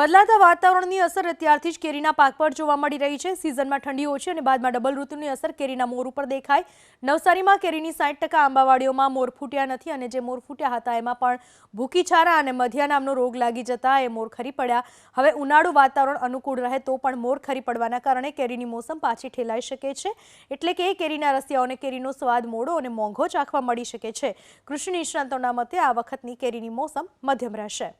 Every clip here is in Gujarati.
બદલાતા વાતાવરણની અસર અત્યારથી જ કેરીના પાક પર જોવા મળી રહી છે. સિઝનમાં ઠંડી ઓછી અને બાદમાં ડબલ ઋતુની અસર કેરીના મોર ઉપર દેખાય. નવસારીમાં કેરીની સાઠ ટકા આંબાવાડીઓમાં મોર ફૂટ્યા નથી અને જે મોર ફૂટ્યા હતા એમાં પણ ભૂકી છારા અને મધ્યા નામનો રોગ લાગી જતા એ મોર ખરી પડ્યા. હવે ઉનાળુ વાતાવરણ અનુકૂળ રહે તો પણ મોર ખરી પડવાના કારણે કેરીની મોસમ પાછી ઠેલાઈ શકે છે. એટલે કે કેરીના રસિયાઓને કેરીનો સ્વાદ મોડો અને મોંઘો ચાખવા મળી શકે છે. કૃષિ નિષ્ણાંતોના મતે આ વખતની કેરીની મોસમ મધ્યમ રહેશે.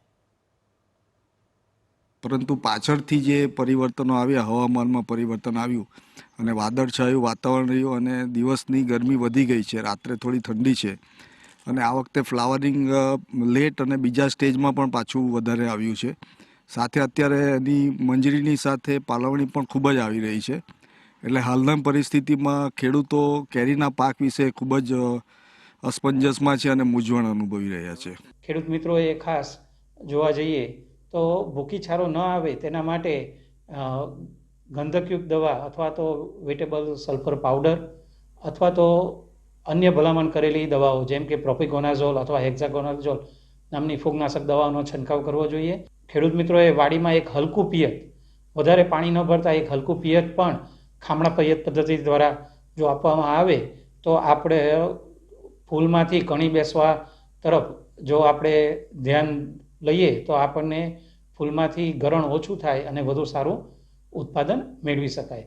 પરંતુ પાછળથી જે પરિવર્તનો આવ્યા, હવામાનમાં પરિવર્તન આવ્યું અને વાદળછાયું વાતાવરણ રહ્યું અને દિવસની ગરમી વધી ગઈ છે, રાત્રે થોડી ઠંડી છે. અને આ વખતે ફ્લાવરિંગ લેટ અને બીજા સ્ટેજમાં પણ પાછું વધારે આવ્યું છે. સાથે અત્યારે એની મંજરીની સાથે પાલવણી પણ ખૂબ જ આવી રહી છે. એટલે હાલના પરિસ્થિતિમાં ખેડૂતો કેરીના પાક વિશે ખૂબ જ અસમંજસમાં છે અને મૂંઝવણ અનુભવી રહ્યા છે. ખેડૂત મિત્રોએ ખાસ જોવા જઈએ તો ભૂકી છારો ન આવે તેના માટે ગંધકયુક્ત દવા અથવા તો વેટેબલ સલ્ફર પાવડર અથવા તો અન્ય ભલામણ કરેલી દવાઓ, જેમ કે પ્રોપિકોનાઝોલ અથવા હેક્ઝાગોનાઝોલ નામની ફૂગનાશક દવાઓનો છંટકાવ કરવો જોઈએ. ખેડૂત મિત્રોએ વાડીમાં એક હલકું પિયત, વધારે પાણી ન ભરતા એક હલકું પિયત પણ ખામણા પિયત પદ્ધતિ દ્વારા જો આપવામાં આવે, તો આપણે ફૂલમાંથી કણી બેસવા તરફ જો આપણે ધ્યાન લઈએ તો આપણને ફૂલમાંથી ગરણ ઓછું થાય અને વધુ સારું ઉત્પાદન મેળવી શકાય.